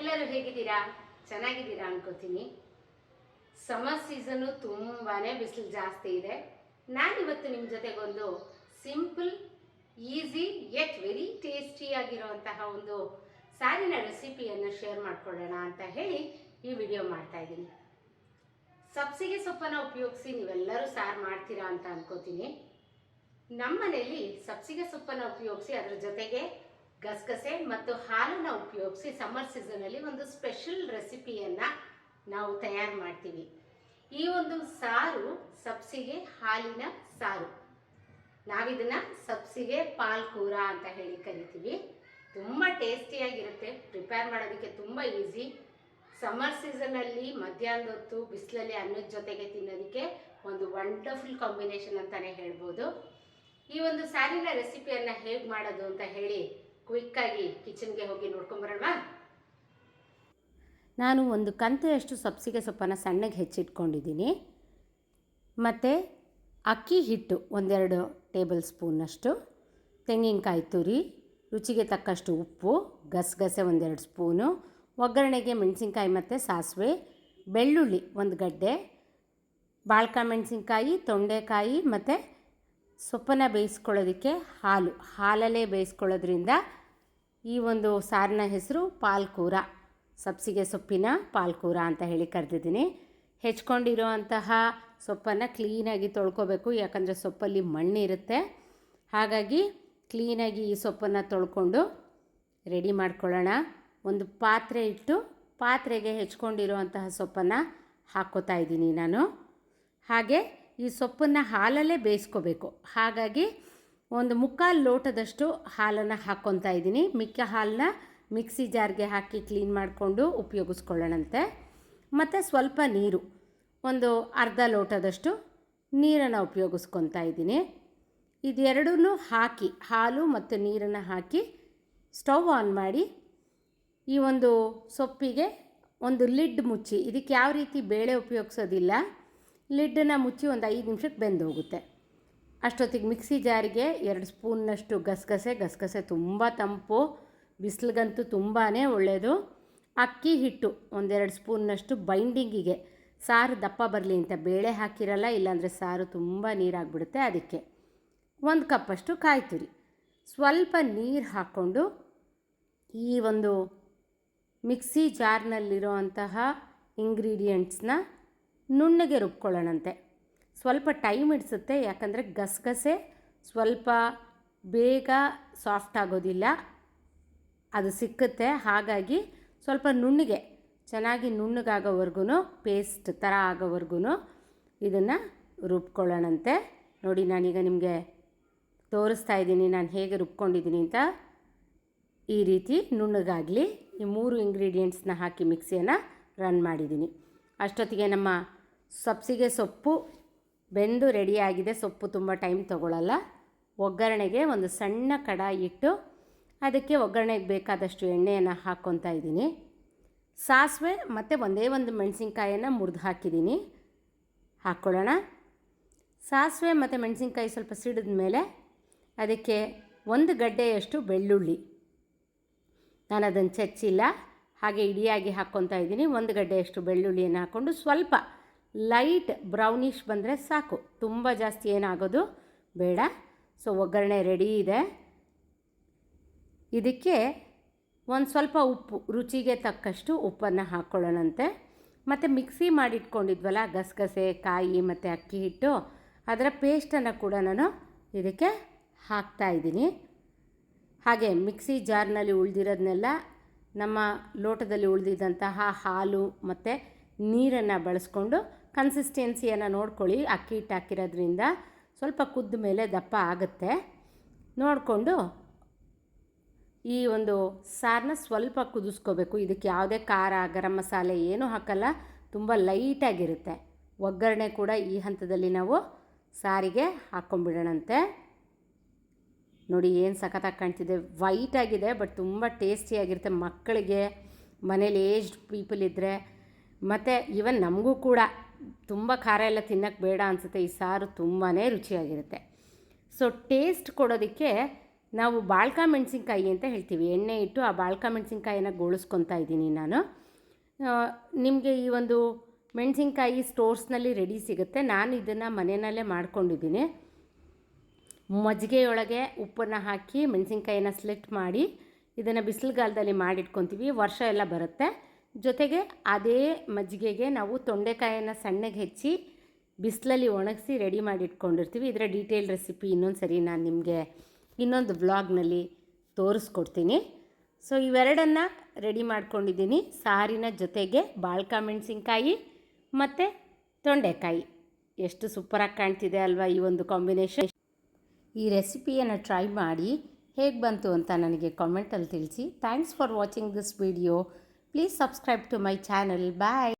ಎಲ್ಲರೂ ಹೇಗಿದ್ದೀರಾ? ಚೆನ್ನಾಗಿದ್ದೀರಾ ಅನ್ಕೋತೀನಿ. ಸಮರ್ ಸೀಸನ್ನು ತುಂಬಾ ಬಿಸಿಲು ಜಾಸ್ತಿ ಇದೆ. ನಾನಿವತ್ತು ನಿಮ್ಮ ಜೊತೆಗೊಂದು ಸಿಂಪಲ್ ಈಸಿ ಯಟ್ ವೆರಿ ಟೇಸ್ಟಿಯಾಗಿರುವಂತಹ ಒಂದು ಸಾರಿನ ರೆಸಿಪಿಯನ್ನು ಶೇರ್ ಮಾಡ್ಕೊಳ್ಳೋಣ ಅಂತ ಹೇಳಿ ಈ ವಿಡಿಯೋ ಮಾಡ್ತಾ ಇದ್ದೀನಿ. ಸಬ್ಸಿಗೆ ಸೊಪ್ಪನ್ನು ಉಪಯೋಗಿಸಿ ನೀವೆಲ್ಲರೂ ಸಾರು ಮಾಡ್ತೀರಾ ಅಂತ ಅನ್ಕೋತೀನಿ. ನಮ್ಮ ಮನೆಯಲ್ಲಿ ಸಬ್ಸಿಗೆ ಸೊಪ್ಪನ್ನು ಉಪಯೋಗಿಸಿ ಅದ್ರ ಜೊತೆಗೆ ಗಸಗಸೆ ಮತ್ತು ಹಾಲನ್ನು ಉಪಯೋಗಿಸಿ ಸಮ್ಮರ್ ಸೀಸನಲ್ಲಿ ಒಂದು ಸ್ಪೆಷಲ್ ರೆಸಿಪಿಯನ್ನು ನಾವು ತಯಾರು ಮಾಡ್ತೀವಿ. ಈ ಒಂದು ಸಾರು ಸಬ್ಸಿಗೆ ಹಾಲಿನ ಸಾರು. ನಾವಿದನ್ನ ಸಬ್ಸಿಗೆ ಪಾಲ್ಕೂರ ಅಂತ ಹೇಳಿ ಕರಿತೀವಿ. ತುಂಬ ಟೇಸ್ಟಿಯಾಗಿರುತ್ತೆ ಪ್ರಿಪೇರ್ ಮಾಡೋದಕ್ಕೆ ತುಂಬ ಈಸಿ ಸಮ್ಮರ್ ಸೀಸನಲ್ಲಿ ಮಧ್ಯಾಹ್ನದ ಹೊತ್ತು ಬಿಸಿಲಲ್ಲಿ ಅನ್ನದ ಜೊತೆಗೆ ತಿನ್ನೋದಕ್ಕೆ ಒಂದು ವಂಡರ್ಫುಲ್ ಕಾಂಬಿನೇಷನ್ ಅಂತಲೇ ಹೇಳ್ಬೋದು. ಈ ಒಂದು ಸಾರಿನ ರೆಸಿಪಿಯನ್ನು ಹೇಗೆ ಮಾಡೋದು ಅಂತ ಹೇಳಿ ಕ್ವಿಕ್ಕಾಗಿ ಕಿಚನ್ಗೆ ಹೋಗಿ ನೋಡ್ಕೊಂಬರೋಣ ನಾನು ಒಂದು ಕಂತೆಯಷ್ಟು ಸಬ್ಸಿಗೆ ಸೊಪ್ಪನ್ನು ಸಣ್ಣಗೆ ಹೆಚ್ಚಿಟ್ಕೊಂಡಿದ್ದೀನಿ. ಮತ್ತು ಅಕ್ಕಿ ಹಿಟ್ಟು ಒಂದೆರಡು ಟೇಬಲ್ ಸ್ಪೂನಷ್ಟು, ತೆಂಗಿನಕಾಯಿ ತುರಿ, ರುಚಿಗೆ ತಕ್ಕಷ್ಟು ಉಪ್ಪು, ಗಸಗಸೆ ಒಂದೆರಡು ಸ್ಪೂನು, ಒಗ್ಗರಣೆಗೆ ಮೆಣಸಿನ್ಕಾಯಿ ಮತ್ತು ಸಾಸಿವೆ, ಬೆಳ್ಳುಳ್ಳಿ ಒಂದು ಗಡ್ಡೆ, ಬಾಳ್ಕ ಮೆಣಸಿನ್ಕಾಯಿ, ತೊಂಡೆಕಾಯಿ ಮತ್ತು ಸೊಪ್ಪನ್ನು ಬೇಯಿಸ್ಕೊಳ್ಳೋದಕ್ಕೆ ಹಾಲು, ಹಾಲಲ್ಲೇ ಬೇಯಿಸ್ಕೊಳ್ಳೋದ್ರಿಂದ ಈ ಒಂದು ಸಾರಿನ ಹೆಸರು ಪಾಲ್ಕೂರ, ಸಬ್ಸಿಗೆ ಸೊಪ್ಪಿನ ಪಾಲ್ಕೂರ ಅಂತ ಹೇಳಿ ಕರೆದಿದ್ದೀನಿ. ಹೆಚ್ಕೊಂಡಿರೋ ಅಂತಹ ಸೊಪ್ಪನ್ನು ಕ್ಲೀನಾಗಿ ತೊಳ್ಕೊಬೇಕು, ಯಾಕಂದರೆ ಸೊಪ್ಪಲ್ಲಿ ಮಣ್ಣಿರುತ್ತೆ ಹಾಗಾಗಿ ಕ್ಲೀನಾಗಿ ಈ ಸೊಪ್ಪನ್ನು ತೊಳ್ಕೊಂಡು ರೆಡಿ ಮಾಡ್ಕೊಳ್ಳೋಣ. ಒಂದು ಪಾತ್ರೆ ಇಟ್ಟು ಪಾತ್ರೆಗೆ ಹೆಚ್ಕೊಂಡಿರೋ ಅಂತಹ ಸೊಪ್ಪನ್ನು ಹಾಕ್ಕೋತಾ ಇದ್ದೀನಿ ನಾನು. ಹಾಗೆ ಈ ಸೊಪ್ಪನ್ನು ಹಾಲಲ್ಲೇ ಬೇಯಿಸ್ಕೋಬೇಕು. ಹಾಗಾಗಿ ಒಂದು ಮುಕ್ಕಾಲು ಲೋಟದಷ್ಟು ಹಾಲನ್ನು ಹಾಕ್ಕೊತಾ ಇದ್ದೀನಿ. ಮಿಕ್ಕ ಹಾಲನ್ನ ಮಿಕ್ಸಿ ಜಾರ್ಗೆ ಹಾಕಿ ಕ್ಲೀನ್ ಮಾಡಿಕೊಂಡು ಉಪಯೋಗಿಸ್ಕೊಳ್ಳೋಣಂತೆ. ಮತ್ತು ಸ್ವಲ್ಪ ನೀರು, ಒಂದು ಅರ್ಧ ಲೋಟದಷ್ಟು ನೀರನ್ನು ಉಪಯೋಗಿಸ್ಕೊತಾ ಇದ್ದೀನಿ. ಇದೆರಡೂ ಹಾಕಿ, ಹಾಲು ಮತ್ತು ನೀರನ್ನು ಹಾಕಿ ಸ್ಟವ್ ಆನ್ ಮಾಡಿ ಈ ಒಂದು ಸೊಪ್ಪಿಗೆ ಒಂದು ಲಿಡ್ ಮುಚ್ಚಿ, ಇದಕ್ಕೆ ಯಾವ ರೀತಿ ಬೇಳೆ ಉಪಯೋಗಿಸೋದಿಲ್ಲ ಲಿಡ್ಡನ್ನು ಮುಚ್ಚಿ ಒಂದು ಐದು ನಿಮಿಷಕ್ಕೆ ಬೆಂದು ಹೋಗುತ್ತೆ. ಅಷ್ಟೊತ್ತಿಗೆ ಮಿಕ್ಸಿ ಜಾರಿಗೆ ಎರಡು ಸ್ಪೂನ್ನಷ್ಟು ಗಸಗಸೆ ಗಸಗಸೆ ತುಂಬ ತಂಪು, ಬಿಸಿಲಿಗಂತೂ ತುಂಬಾ ಒಳ್ಳೆಯದು ಅಕ್ಕಿ ಹಿಟ್ಟು ಒಂದೆರಡು ಸ್ಪೂನ್ನಷ್ಟು ಬೈಂಡಿಂಗಿಗೆ. ಸಾರು ದಪ್ಪ ಬರಲಿ ಅಂತ ಬೇಳೆ ಹಾಕಿರಲ್ಲ, ಇಲ್ಲಾಂದರೆ ಸಾರು ತುಂಬ ನೀರಾಗ್ಬಿಡುತ್ತೆ ಅದಕ್ಕೆ. ಒಂದು ಕಪ್ಪಷ್ಟು ಕಾಯಿ ತುರಿ ಸ್ವಲ್ಪ ನೀರು ಹಾಕ್ಕೊಂಡು ಈ ಒಂದು ಮಿಕ್ಸಿ ಜಾರ್ನಲ್ಲಿರೋ ಅಂತಹ ಇಂಗ್ರೀಡಿಯೆಂಟ್ಸ್ನ ನುಣ್ಣಗೆ ರುಬ್ಕೊಳ್ಳೋಣಂತೆ. ಸ್ವಲ್ಪ ಟೈಮ್ ಹಿಡಿಸುತ್ತೆ, ಯಾಕಂದರೆ ಗಸಗಸೆ, ಸ್ವಲ್ಪ ಬೇಗ ಸಾಫ್ಟ್ ಆಗೋದಿಲ್ಲ, ಅದು ಸಿಕ್ಕುತ್ತೆ. ಹಾಗಾಗಿ ಸ್ವಲ್ಪ ನುಣ್ಣಗೆ, ಚೆನ್ನಾಗಿ ನುಣ್ಣಗಾಗೋವರೆಗೂ ಪೇಸ್ಟ್ ಥರ ಆಗೋವರೆಗೂ ಇದನ್ನು ರುಬ್ಕೊಳ್ಳೋಣಂತೆ. ನೋಡಿ, ನಾನೀಗ ನಿಮಗೆ ತೋರಿಸ್ತಾ ಇದ್ದೀನಿ, ನಾನು ಹೇಗೆ ರುಬ್ಕೊಂಡಿದ್ದೀನಿ ಅಂತ. ಈ ರೀತಿ ನುಣ್ಣಗಾಗಲಿ. ಈ ಮೂರು ಇಂಗ್ರೀಡಿಯೆಂಟ್ಸ್ನ ಹಾಕಿ ಮಿಕ್ಸಿಯನ್ನು ರನ್ ಮಾಡಿದ್ದೀನಿ. ಅಷ್ಟೊತ್ತಿಗೆ ನಮ್ಮ ಸಬ್ಸಿಗೆ ಸೊಪ್ಪು ಬೆಂದು ರೆಡಿಯಾಗಿದೆ. ಸೊಪ್ಪು ತುಂಬ ಟೈಮ್ ತೊಗೊಳ್ಳಲ್ಲ ಒಗ್ಗರಣೆಗೆ ಒಂದು ಸಣ್ಣ ಕಡಾಯಿ ಇಟ್ಟು ಅದಕ್ಕೆ ಒಗ್ಗರಣೆಗೆ ಬೇಕಾದಷ್ಟು ಎಣ್ಣೆಯನ್ನು ಹಾಕ್ಕೊತಾ ಇದ್ದೀನಿ. ಸಾಸಿವೆ ಮತ್ತು ಒಂದೇ ಒಂದು ಮೆಣಸಿನ್ಕಾಯನ್ನು ಮುರಿದು ಹಾಕಿದ್ದೀನಿ. ಹಾಕ್ಕೊಳ್ಳೋಣ. ಸಾಸಿವೆ ಮತ್ತು ಮೆಣಸಿನ್ಕಾಯಿ ಸ್ವಲ್ಪ ಸಿಡಿದ ಮೇಲೆ ಅದಕ್ಕೆ ಒಂದು ಗಡ್ಡೆಯಷ್ಟು ಬೆಳ್ಳುಳ್ಳಿ. ನಾನು ಅದನ್ನು ಚಚ್ಚಿಲ್ಲ. ಹಾಗೆ ಇಡಿಯಾಗಿ ಹಾಕ್ಕೊತಾ ಇದ್ದೀನಿ. ಒಂದು ಗಡ್ಡೆಯಷ್ಟು ಬೆಳ್ಳುಳ್ಳಿಯನ್ನು ಹಾಕ್ಕೊಂಡು ಸ್ವಲ್ಪ ಲೈಟ್ ಬ್ರೌನಿಷ್ ಬಂದರೆ ಸಾಕು. ತುಂಬ ಜಾಸ್ತಿ ಏನಾಗೋದು ಬೇಡ. ಸೊ, ಒಗ್ಗರಣೆ ರೆಡಿ ಇದೆ. ಇದಕ್ಕೆ ಒಂದು ಸ್ವಲ್ಪ ಉಪ್ಪು, ರುಚಿಗೆ ತಕ್ಕಷ್ಟು ಉಪ್ಪನ್ನು ಹಾಕ್ಕೊಳ್ಳೋಣಂತೆ ಮತ್ತು ಮಿಕ್ಸಿ ಮಾಡಿಟ್ಕೊಂಡಿದ್ವಲ್ಲ, ಗಸಗಸೆ, ಕಾಯಿ ಮತ್ತು ಅಕ್ಕಿ ಹಿಟ್ಟು, ಅದರ ಪೇಸ್ಟನ್ನು ಕೂಡ ನಾನು ಇದಕ್ಕೆ ಹಾಕ್ತಾ ಇದ್ದೀನಿ. ಹಾಗೆ ಮಿಕ್ಸಿ ಜಾರ್ನಲ್ಲಿ ಉಳಿದಿರೋದನ್ನೆಲ್ಲ ನಮ್ಮ ಲೋಟದಲ್ಲಿ ಉಳಿದಿದ್ದಂತಹ ಹಾಲು ಮತ್ತು ನೀರನ್ನು ಬಳಸ್ಕೊಂಡು ಕನ್ಸಿಸ್ಟೆನ್ಸಿಯನ್ನು ನೋಡ್ಕೊಳ್ಳಿ. ಅಕ್ಕಿ ಹಿಟ್ಟು ಹಾಕಿರೋದ್ರಿಂದ ಸ್ವಲ್ಪ ಕುದ್ದ ಮೇಲೆ ದಪ್ಪ ಆಗುತ್ತೆ. ನೋಡಿಕೊಂಡು ಈ ಒಂದು ಸಾರನ್ನ ಸ್ವಲ್ಪ ಕುದಿಸ್ಕೋಬೇಕು. ಇದಕ್ಕೆ ಯಾವುದೇ ಖಾರ, ಗರಂ ಮಸಾಲೆ ಏನೂ ಹಾಕಲ್ಲ. ತುಂಬ ಲೈಟಾಗಿರುತ್ತೆ ಒಗ್ಗರಣೆ ಕೂಡ ಈ ಹಂತದಲ್ಲಿ ನಾವು ಸಾರಿಗೆ ಹಾಕ್ಕೊಂಬಿಡೋಣಂತೆ ನೋಡಿ ಏನು ಸಖತ್ತಾಗಿ ಕಾಣ್ತಿದೆ. ವೈಟ್ ಆಗಿದೆ ಬಟ್ ತುಂಬ ಟೇಸ್ಟಿಯಾಗಿರುತ್ತೆ ಮಕ್ಕಳಿಗೆ ಮನೇಲಿ ಏಜ್ಡ್ ಪೀಪಲ್ ಇದ್ದರೆ ಮತ್ತು ಈವನ್ ನಮಗೂ ಕೂಡ ತುಂಬ ಖಾರ ಎಲ್ಲ ತಿನ್ನೋಕ್ಕೆ ಬೇಡ ಅನಿಸುತ್ತೆ. ಈ ಸಾರು ತುಂಬಾ ರುಚಿಯಾಗಿರುತ್ತೆ. ಸೊ ಟೇಸ್ಟ್ ಕೊಡೋದಕ್ಕೆ ನಾವು ಬಾಳ್ಕ ಮೆಣಸಿನ್ಕಾಯಿ ಅಂತ ಹೇಳ್ತೀವಿ. ಎಣ್ಣೆ ಇಟ್ಟು ಆ ಬಾಳ್ಕ ಮೆಣಸಿನ್ಕಾಯಿನ ಗೋಳಿಸ್ಕೊತಾ ಇದ್ದೀನಿ ನಾನು. ನಿಮಗೆ ಈ ಒಂದು ಮೆಣಸಿನ್ಕಾಯಿ ಸ್ಟೋರ್ಸ್ನಲ್ಲಿ ರೆಡಿ ಸಿಗುತ್ತೆ. ನಾನು ಇದನ್ನು ಮನೆಯಲ್ಲೇ ಮಾಡ್ಕೊಂಡಿದ್ದೀನಿ. ಮಜ್ಜಿಗೆಯೊಳಗೆ ಉಪ್ಪನ್ನು ಹಾಕಿ ಮೆಣಸಿನ್ಕಾಯಿನ ಸ್ಲಿಟ್ ಮಾಡಿ ಇದನ್ನು ಬಿಸಿಲುಗಾಲದಲ್ಲಿ ಮಾಡಿಟ್ಕೊತೀವಿ, ವರ್ಷ ಎಲ್ಲ ಬರುತ್ತೆ. ಜೊತೆಗೆ ಅದೇ ಮಜ್ಜಿಗೆಗೆ ನಾವು ತೊಂಡೆಕಾಯನ್ನು ಸಣ್ಣಗೆ ಹೆಚ್ಚಿ ಬಿಸಿಲಲ್ಲಿ ಒಣಗಿಸಿ ರೆಡಿ ಮಾಡಿ ಇಟ್ಕೊಂಡಿರ್ತೀವಿ ಇದರ ಡೀಟೇಲ್ ರೆಸಿಪಿ ಇನ್ನೊಂದು ಸರಿ ನಾನು ನಿಮಗೆ ಇನ್ನೊಂದು ವ್ಲಾಗ್ನಲ್ಲಿ ತೋರಿಸ್ಕೊಡ್ತೀನಿ. ಸೊ ಇವೆರಡನ್ನು ರೆಡಿ ಮಾಡ್ಕೊಂಡಿದ್ದೀನಿ. ಸಾರಿನ ಜೊತೆಗೆ ಬಾಳ್ಕ ಮೆಣಸಿನ್ಕಾಯಿ ಮತ್ತು ತೊಂಡೆಕಾಯಿ. ಎಷ್ಟು ಸೂಪರಾಗಿ ಕಾಣ್ತಿದೆ ಅಲ್ವಾ ಈ ಒಂದು ಕಾಂಬಿನೇಷನ್ ಈ ರೆಸಿಪಿಯನ್ನು ಟ್ರೈ ಮಾಡಿ ಹೇಗೆ ಬಂತು ಅಂತ ನನಗೆ ಕಾಮೆಂಟಲ್ಲಿ ತಿಳಿಸಿ. Thanks for watching this video please subscribe to my channel bye